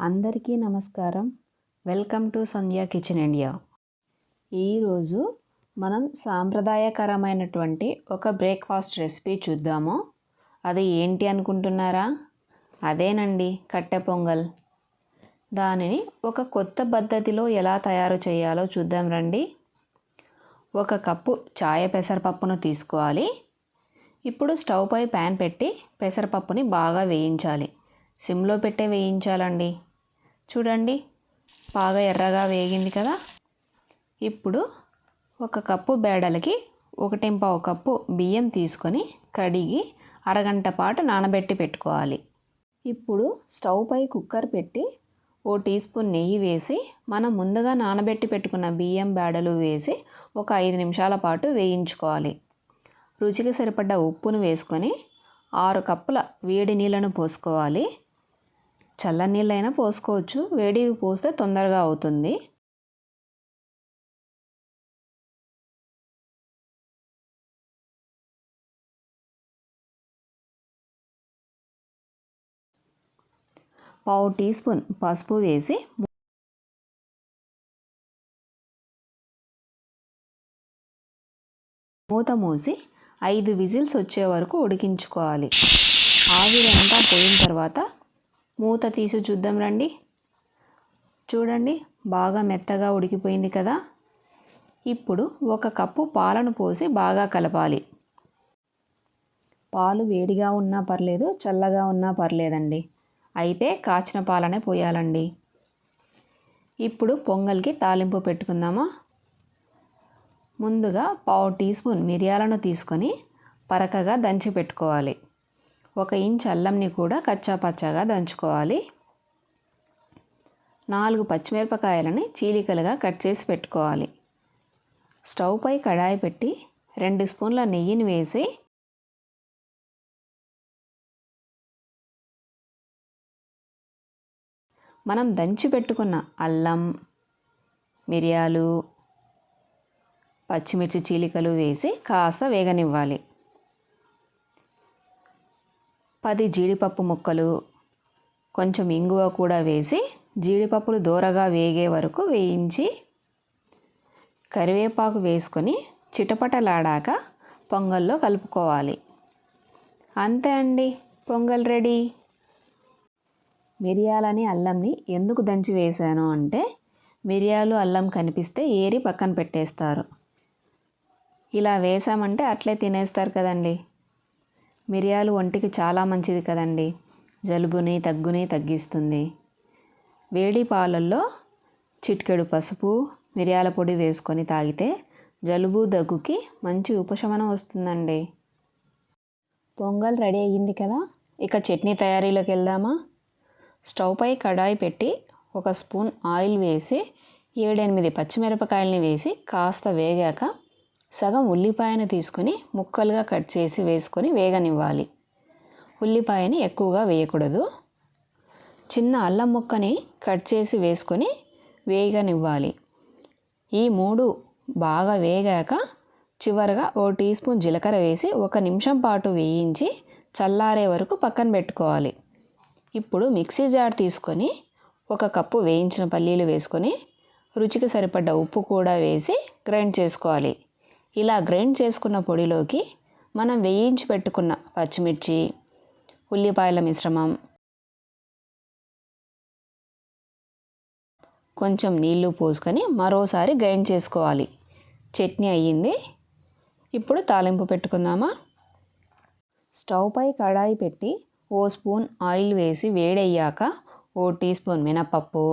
అందరికీ నమస్కారం. Welcome to Sandhya kitchen India. ఈరోజు మనం సాంప్రదాయకరమైనటువంటి ఒక బ్రేక్ఫాస్ట్ రెసిపీ చూద్దాము. అది ఏంటి అనుకుంటున్నారా? అదేనండి కట్టె పొంగల్. దానిని ఒక కొత్త పద్ధతిలో ఎలా తయారు చేయాలో చూద్దాం రండి. ఒక కప్పు చాయ పెసరపప్పును తీసుకోవాలి. ఇప్పుడు స్టవ్పై ప్యాన్ పెట్టి పెసరపప్పుని బాగా వేయించాలి. సిమ్లో పెట్టే వేయించాలండి. చూడండి బాగా ఎర్రగా వేగింది కదా. ఇప్పుడు ఒక కప్పు బేడలకి ఒకటింపావు కప్పు బియ్యం తీసుకొని కడిగి అరగంట పాటు నానబెట్టి పెట్టుకోవాలి. ఇప్పుడు స్టవ్ పై కుక్కర్ పెట్టి ఓ టీ స్పూన్ నెయ్యి వేసి మనం ముందుగా నానబెట్టి పెట్టుకున్న బియ్యం బేడలు వేసి ఒక ఐదు నిమిషాల పాటు వేయించుకోవాలి. రుచికి సరిపడ్డ ఉప్పును వేసుకొని ఆరు కప్పుల వేడి నీళ్ళను పోసుకోవాలి. చల్ల నీళ్ళైనా పోసుకోవచ్చు. వేడివి పోస్తే తొందరగా అవుతుంది. పావు టీ స్పూన్ పసుపు వేసి మూత మూసి ఐదు విజిల్స్ వచ్చే వరకు ఉడికించుకోవాలి. ఆవిరి అంతా పోయిన తర్వాత మూత తీసి చూద్దాం రండి. చూడండి బాగా మెత్తగా ఉడికిపోయింది కదా. ఇప్పుడు ఒక కప్పు పాలను పోసి బాగా కలపాలి. పాలు వేడిగా ఉన్నా పర్లేదు చల్లగా ఉన్నా పర్లేదండి. అయితే కాచిన పాలనే పోయాలండి. ఇప్పుడు పొంగల్కి తాలింపు పెట్టుకుందామా? ముందుగా పావు టీ స్పూన్ మిరియాలను తీసుకొని పరకగా దంచి పెట్టుకోవాలి. ఒక ఇంచ్ అల్లంని కూడా కచ్చాపచ్చాగా దంచుకోవాలి. నాలుగు పచ్చిమిరపకాయలని చీలికలుగా కట్ చేసి పెట్టుకోవాలి. స్టవ్ పై కడాయి పెట్టి రెండు స్పూన్ల నెయ్యిని వేసి మనం దంచి పెట్టుకున్న అల్లం మిరియాలు పచ్చిమిర్చి చీలికలు వేసి కాస్త వేగనివ్వాలి. పది జీడిపప్పు ముక్కలు కొంచెం ఇంగువ కూడా వేసి జీడిపప్పులు దూరగా వేగే వరకు వేయించి కరివేపాకు వేసుకొని చిటపటలాడాక పొంగల్లో కలుపుకోవాలి. అంతే అండి. పొంగల్ రెడీ. మిరియాలని అల్లంని ఎందుకు దంచి వేశాను అంటే మిరియాలు అల్లం కనిపిస్తే ఏరి పక్కన పెట్టేస్తారు. ఇలా వేసామంటే అట్లే తినేస్తారు కదండి. మిరియాలు ఒంటికి చాలా మంచిది కదండి. జలుబుని దగ్గుని తగ్గిస్తుంది. వేడి పాలల్లో చిటికెడు పసుపు మిరియాల పొడి వేసుకొని తాగితే జలుబు దగ్గుకి మంచి ఉపశమనం వస్తుందండి. పొంగల్ రెడీ అయ్యింది కదా ఇక చట్నీ తయారీలోకి వెళ్దామా? స్టవ్ పై కడాయి పెట్టి ఒక స్పూన్ ఆయిల్ వేసి ఏడెనిమిది పచ్చిమిరపకాయలని వేసి కాస్త వేగాక సగం ఉల్లిపాయను తీసుకొని ముక్కలుగా కట్ చేసి వేసుకొని వేగనివ్వాలి. ఉల్లిపాయని ఎక్కువగా వేయకూడదు. చిన్న అల్లం ముక్కని కట్ చేసి వేసుకొని వేగనివ్వాలి. ఈ మూడు బాగా వేగాక చివరగా ఓ టీ స్పూన్ జీలకర్ర వేసి ఒక నిమిషం పాటు వేయించి చల్లారే వరకు పక్కన పెట్టుకోవాలి. ఇప్పుడు మిక్సీ జార్ తీసుకొని ఒక కప్పు వేయించిన పల్లీలు వేసుకొని రుచికి సరిపడ్డ ఉప్పు కూడా వేసి గ్రైండ్ చేసుకోవాలి. ఇలా గ్రైండ్ చేసుకున్న పొడిలోకి మనం వేయించి పెట్టుకున్న పచ్చిమిర్చి ఉల్లిపాయల మిశ్రమం కొంచెం నీళ్ళు పోసుకొని మరోసారి గ్రైండ్ చేసుకోవాలి. చట్నీ అయ్యింది. ఇప్పుడు తాలింపు పెట్టుకుందామా? స్టవ్ పై కడాయి పెట్టి ఓ స్పూన్ ఆయిల్ వేసి వేడయ్యాక ఓ టీ స్పూన్ మినపప్పు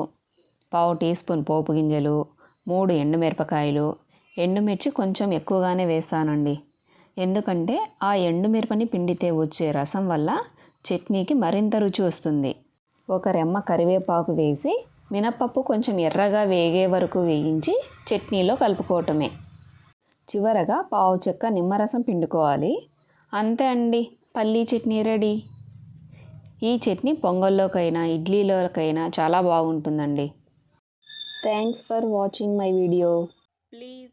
పావు టీ స్పూన్ పోపు గింజలు మూడు ఎండుమిరపకాయలు ఎండుమిర్చి కొంచెం ఎక్కువగానే వేస్తానండి ఎందుకంటే ఆ ఎండుమిరపని పిండితే వచ్చే రసం వల్ల చట్నీకి మరింత రుచి వస్తుంది. ఒక రెమ్మ కరివేపాకు వేసి మినప్పప్పు కొంచెం ఎర్రగా వేగే వరకు వేయించి చట్నీలో కలుపుకోవటమే. చివరగా పావు చెక్క నిమ్మరసం పిండుకోవాలి. అంతే అండి. పల్లీ చట్నీ రెడీ. ఈ చట్నీ పొంగల్లోకైనా ఇడ్లీలోకైనా చాలా బాగుంటుందండి. Thanks for watching my video. Please